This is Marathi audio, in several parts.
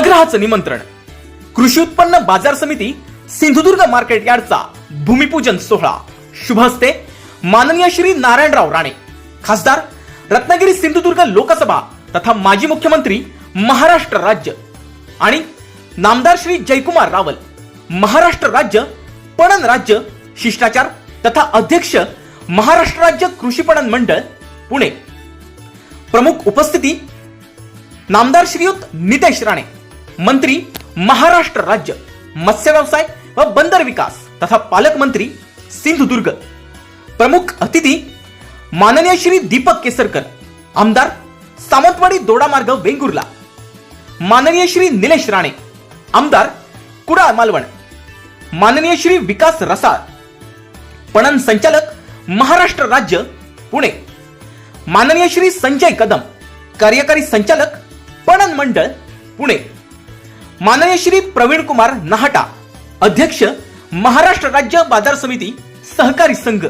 आग्रहाचं निमंत्रण. कृषी उत्पन्न बाजार समिती सिंधुदुर्ग मार्केट यार्डचा भूमिपूजन सोहळा. शुभ हस्ते माननीय श्री नारायणराव राणे. खासदार रत्नागिरी सिंधुदुर्ग लोकसभा तथा माजी मुख्यमंत्री महाराष्ट्र राज्य. आणि नामदार श्री जयकुमार रावल महाराष्ट्र राज्य पणन राज्य शिष्टाचार तथा अध्यक्ष महाराष्ट्र राज्य कृषी पणन मंडळ पुणे. प्रमुख उपस्थिती नामदार श्रीयुत नितेश राणे. मंत्री महाराष्ट्र राज्य मत्स्य व्यवसाय व बंदर विकास तथा पालकमंत्री सिंधुदुर्ग प्रमुख अतिथी माननीय श्री दीपक केसरकर आमदार सामंतवाडी दोडा मार्ग वेंगुर्ला. माननीय श्री निलेश राणे आमदार कुडाळ मालवण. माननीय श्री विकास रसाळ पणन संचालक महाराष्ट्र राज्य पुणे. माननीय श्री संजय कदम कार्यकारी संचालक पणन मंडळ पुणे. माननीय श्री प्रवीण कुमार नाहटा अध्यक्ष महाराष्ट्र राज्य बाजार समिती सहकारी संघ.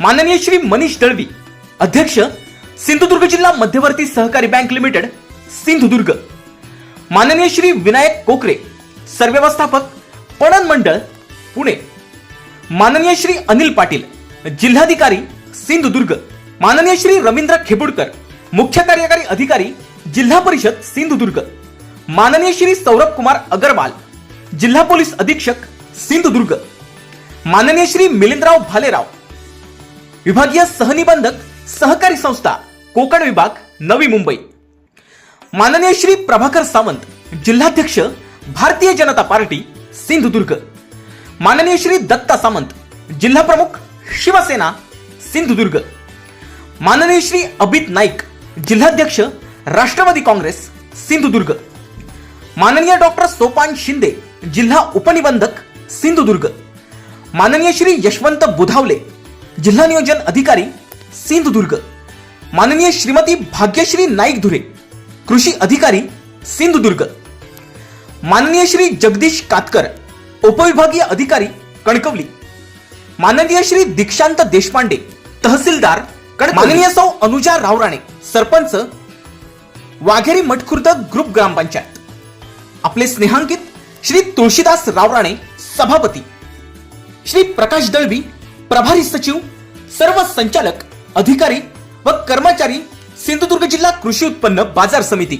माननीय श्री मनीष दळवी अध्यक्ष सिंधुदुर्ग जिल्हा मध्यवर्ती सहकारी बँक लिमिटेड सिंधुदुर्ग. माननीय श्री विनायक कोकरे सरव्यवस्थापक पणन मंडळ पुणे. माननीय श्री अनिल पाटील जिल्हाधिकारी सिंधुदुर्ग. माननीय श्री रवींद्र खेबुडकर मुख्य कार्यकारी अधिकारी जिल्हा परिषद सिंधुदुर्ग. माननीय श्री सौरभ कुमार अगरवाल जिल्हा पोलीस अधीक्षक सिंधुदुर्ग माननीय श्री मिलिंदराव भालेराव विभागीय सहनिबंधक सहकारी संस्था कोकण विभाग नवी मुंबई माननीय श्री प्रभाकर सावंत जिल्हाध्यक्ष भारतीय जनता पार्टी सिंधुदुर्ग माननीय श्री दत्ता सामंत जिल्हा प्रमुख शिवसेना सिंधुदुर्ग माननीय श्री अभित नाईक जिल्हाध्यक्ष राष्ट्रवादी काँग्रेस सिंधुदुर्ग माननीय डॉक्टर सोपान शिंदे जिल्हा उपनिबंधक सिंधुदुर्ग. माननीय श्री यशवंत बुधावले जिल्हा नियोजन अधिकारी सिंधुदुर्ग. माननीय श्रीमती भाग्यश्री नाईक धुरे कृषी अधिकारी सिंधुदुर्ग. माननीय श्री जगदीश कातकर उपविभागीय अधिकारी कणकवली. माननीय श्री दीक्षांत देशपांडे तहसीलदार माननीय सौ अनुजा रावराणे सरपंच वाघेरी मठखुर्द ग्रुप ग्रामपंचायत. आपले स्नेहांकित श्री तुळशीदास रावराणे सभापती श्री प्रकाश दळवी प्रभारी सचिव सर्व संचालक अधिकारी व कर्मचारी सिंधुदुर्ग जिल्हा कृषी उत्पन्न बाजार समिती.